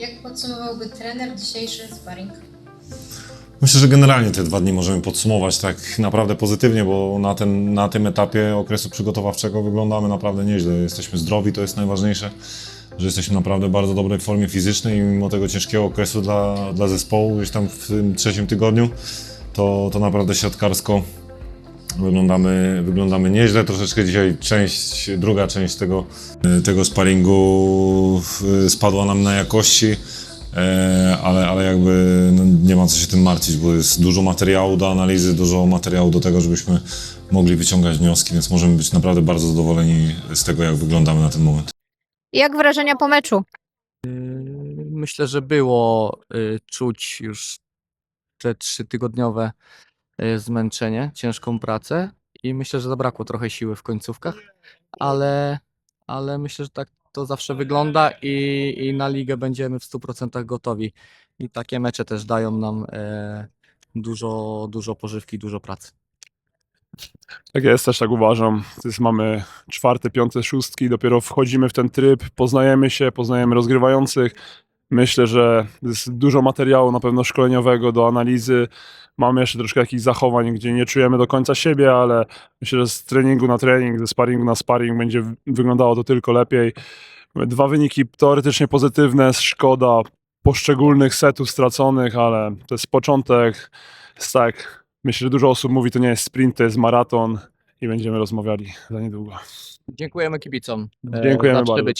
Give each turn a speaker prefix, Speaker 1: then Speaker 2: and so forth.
Speaker 1: Jak podsumowałby trener dzisiejszy sparring?
Speaker 2: Myślę, że generalnie te dwa dni możemy podsumować tak naprawdę pozytywnie, bo na, ten, na tym etapie okresu przygotowawczego wyglądamy naprawdę nieźle. Jesteśmy zdrowi, to jest najważniejsze, że jesteśmy naprawdę w bardzo dobrej formie fizycznej i mimo tego ciężkiego okresu dla, dla zespołu gdzieś tam w tym trzecim tygodniu, to, to naprawdę siatkarsko wyglądamy, wyglądamy nieźle. Troszeczkę dzisiaj część, druga część tego, tego sparingu y, spadła nam na jakości. E, ale, ale jakby no, nie ma co się tym martwić, bo jest dużo materiału do analizy, dużo materiału do tego, żebyśmy mogli wyciągać wnioski, więc możemy być naprawdę bardzo zadowoleni z tego, jak wyglądamy na ten moment.
Speaker 3: Jak wrażenia po meczu?
Speaker 4: Myślę, że było y, czuć już te trzytygodniowe y, zmęczenie, ciężką pracę i myślę, że zabrakło trochę siły w końcówkach, ale, ale myślę, że tak to zawsze wygląda i, i na ligę będziemy w 100% gotowi. I takie mecze też dają nam e, dużo, dużo pożywki, dużo pracy.
Speaker 5: Tak jest, też tak uważam. Jest, mamy czwarte, piąte, szóstki, dopiero wchodzimy w ten tryb, poznajemy się, poznajemy rozgrywających. Myślę, że jest dużo materiału na pewno szkoleniowego do analizy. Mamy jeszcze troszkę jakichś zachowań, gdzie nie czujemy do końca siebie, ale myślę, że z treningu na trening, ze sparingu na sparring będzie wyglądało to tylko lepiej. Dwa wyniki teoretycznie pozytywne, szkoda poszczególnych setów straconych, ale to jest początek. Jest tak, myślę, że dużo osób mówi, to nie jest sprint, to jest maraton i będziemy rozmawiali za niedługo.
Speaker 4: Dziękujemy kibicom. e,
Speaker 5: Dziękujemy
Speaker 4: za
Speaker 5: bardzo.